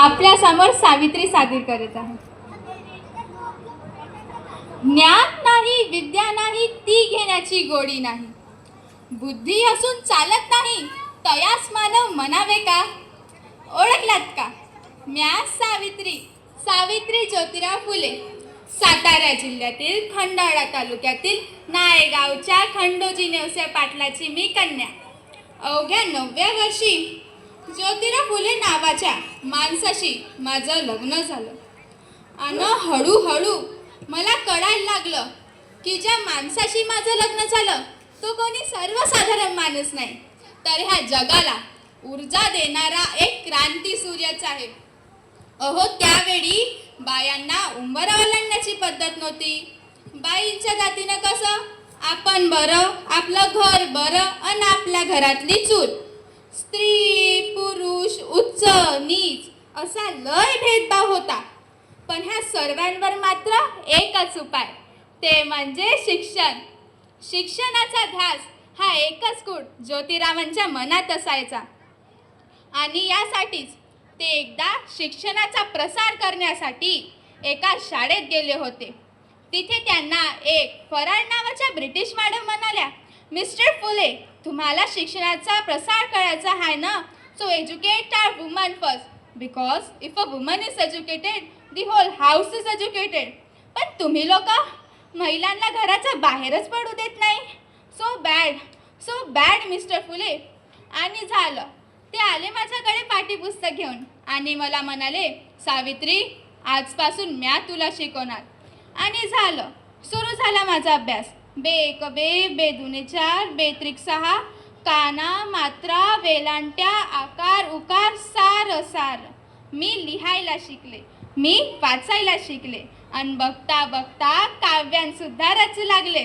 आपल्यासमोर सावित्री सादर करत आहे. ज्ञान नाही विद्या नाही ती घेण्याची गोडी नाही. बुद्धी असून चालत नाही तयास मानव म्हणावे का? ओळखलात का? म्यास सावित्री सावित्री ज्योतिराव फुले सातारा जिल्ह्यातील खंडाळा तालुक्यातील नायगावच्या खंडोजी नेवसे पाटलाची मी कन्या. अवघ्या नवव्या वर्षी ज्योतिरा फुले नावाच्या माणसाशी माझं लग्न झालं. आणि हळूहळू मला कळायला लागलं की ज्या माणसाशी माझं लग्न झालं तो कोणी सर्वसाधारण माणूस नाही. तर ह्या जगाला ऊर्जा देणारा एक क्रांती सूर्यच आहे. अहो त्यावेळी बायांना उंबरा ओलांडण्याची पद्धत नव्हती. बाईंच्या जातीनं कसं? आपण बरं आपलं घर बरं आणि आपल्या घरातली चूल. स्त्री पुरुष उच्च नीच असा लय भेदभाव होता. पण ह्या सर्वांवर मात्र एकच उपाय ते म्हणजे शिक्षण. शिक्षणाचा ध्यास हा एकच गुण ज्योतिरावांच्या मनात असायचा. आणि यासाठीच ते एकदा शिक्षणाचा प्रसार करण्यासाठी एका शाळेत गेले होते. तिथे त्यांना एक फराळ नावाच्या ब्रिटिश मॅडम म्हणाल्या मिस्टर फुले तुम्हाला शिक्षणाचा प्रसार करायचा आहे ना? So educate our woman first because if a woman is educated the whole house is educated पण तुम्ही लोक महिलांना घराच्या बाहेरच पडू देत नाही. So bad so bad mister Phule. आणि झालं. ते आले माझ्याकडे पाठीपुस्तक घेऊन. आणि मला म्हणाले सावित्री आजपासून म्या तुला शिकवणार. आणि झालं. सुरू झाला माझा अभ्यास. बे एक बे बे दुने चार बे त्रिक सहा काना मात्रा वेलांट्या आकार उकार सार सार. मी लिहायला शिकले. मी वाचायला शिकले. आणि बघता बघता काव्यांसुद्धा रचू लागले.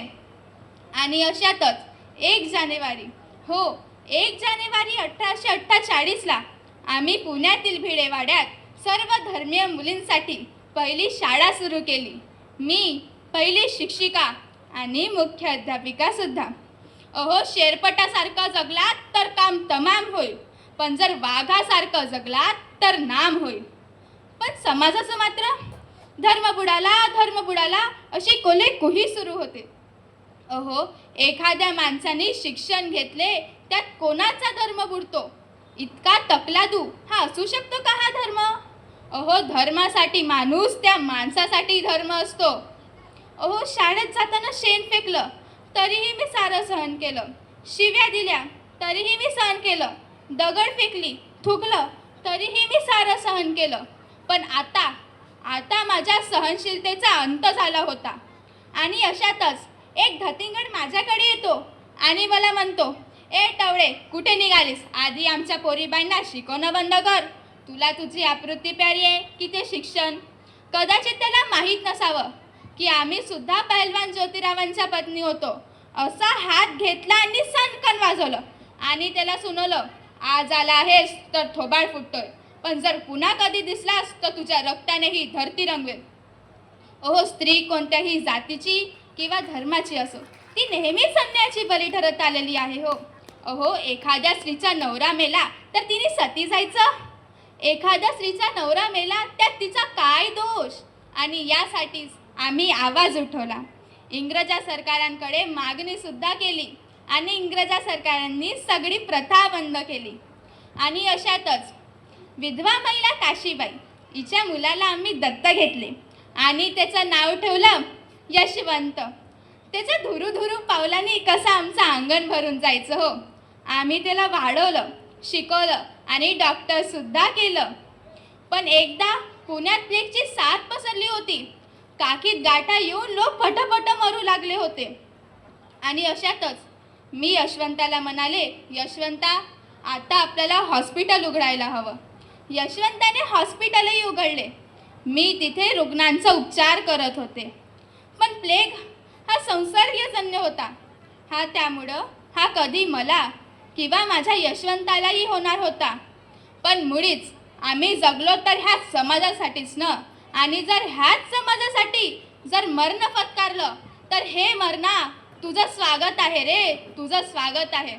आणि अशातच एक जानेवारी. हो एक जानेवारी अठराशे अठ्ठेचाळीसला आम्ही पुण्यातील भिडेवाड्यात सर्व धर्मीय मुलींसाठी पहिली शाळा सुरू केली. मी पहिली शिक्षिका आणि मुख्य अध्यापिका सुद्धा. अहो शेरपटासारखं जगलात तर काम तमाम होईल. पण जर वाघासारखं जगलात तर नाम होईल. पण समाजाचं मात्र? धर्म बुडाला धर्म बुडाला अशी कोले कुही सुरू होते. अहो एखाद्या माणसाने शिक्षण घेतले त्यात कोणाचा धर्म बुडतो? इतका तकलादू हा असू शकतो का हा धर्म? अहो धर्मासाठी माणूस त्या माणसासाठी धर्म असतो. अहो शाळेत जाताना शेण फेकलं तरीही मी सारं सहन केलं. शिव्या दिल्या तरीही मी सहन केलं. दगड फेकली थुकलं तरीही मी सारं सहन केलं. पण आता आता माझ्या सहनशीलतेचा अंत झाला होता. आणि अशातच एक धतिंगड माझ्याकडे येतो आणि मला म्हणतो ए टवळे कुठे निघालीस? आधी आमच्या पोरीबाईंना शिकवणं बंद कर. तुला तुझी आवृत्ती प्यारी आहे की ते शिक्षण? कदाचित त्याला माहीत नसावं. की आम्ही सुद्धा पहलवान ज्योतिरावांच्या पत्नी होतो. असा हात घेतला आणि सणकण वाजवलं. आणि त्याला सुनवलं आज आला आहेस तर थोबाड फुटतोय. पण जर पुन्हा कधी दिसलास तर तुझ्या रक्ताने ही धरती रंगवेल. अहो स्त्री कोणत्याही जातीची किंवा धर्माची असो ती नेहमीच संन्याची बली ठरत आलेली आहे हो. अहो एखाद्या स्त्रीचा नवरा मेला तर तिने सती जायचं? एखाद्या स्त्रीचा नवरा मेला त्यात तिचा काय दोष? आणि यासाठीच आम्ही आवाज उठवला. इंग्रजा सरकारांकडे मागणीसुद्धा केली आणि इंग्रजा सरकारांनी सगळी प्रथा बंद केली. आणि अशातच विधवा महिला काशीबाई हिच्या मुलाला आम्ही दत्त घेतले आणि त्याचं नाव ठेवलं यशवंत. त्याचं धुरू धुरू पावलांनी कसं आमचं अंगण भरून जायचं हो? आम्ही त्याला वाढवलं शिकवलं आणि डॉक्टरसुद्धा केलं. पण एकदा पुण्यात प्लेगची साथ पसरली होती काकीत गाठा येऊन लोक फटफट मरू लागले होते. आणि अशातच मी यशवंताला म्हणाले यशवंता आता आपल्याला हॉस्पिटल उघडायला हवं. यशवंताने हॉस्पिटलही उघडले. मी तिथे रुग्णांचा उपचार करत होते. पण प्लेग हा संसर्गजन्य होता. हा त्यामुळं हा कधी मला किंवा माझ्या यशवंतालाही होणार होता. पण मुळीच आम्ही जगलो तर ह्याच समाजासाठीच ना? आणि जर ह्याच समाजासाठी जर मरण फटकारलं तर हे मरणा तुझं स्वागत आहे रे तुझं स्वागत आहे.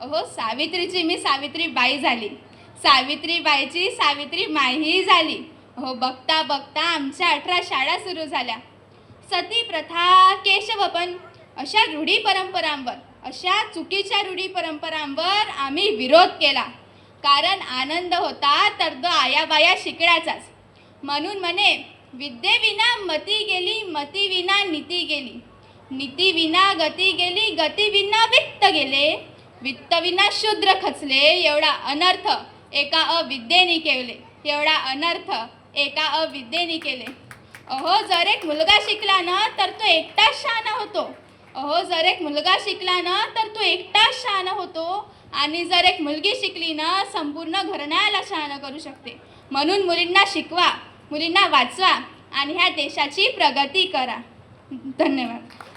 अहो सावित्रीची मी सावित्री बाई झाली. सावित्रीबाईची सावित्री माही झाली. हो बघता बघता आमच्या अठरा शाळा सुरू झाल्या. सती प्रथा केशवपन अशा रूढी परंपरांवर अशा चुकीच्या रूढी परंपरांवर आम्ही विरोध केला. कारण आनंद होता तर तो आयाबाया शिकण्याचाच. म्हणून म्हणे विद्येविना मती गेली मतीविना नीती गेली. नीतीविना गती गेली गतीविना वित्त गेले. वित्तविना शूद्र खचले एवढा अनर्थ एका अविद्येने केले. एवढा अनर्थ एका अविद्येने केले. अहो जर एक मुलगा शिकला ना तर तो एकटाच शहाणा होतो. अहो जर एक मुलगा शिकला ना तर तो एकटाच शहाणा होतो. आणि जर एक मुलगी शिकली ना संपूर्ण घराण्याला शहाणा करू शकते. म्हणून मुलींना शिकवा. मुलींना वाचवा आणि ह्या देशाची प्रगती करा. धन्यवाद.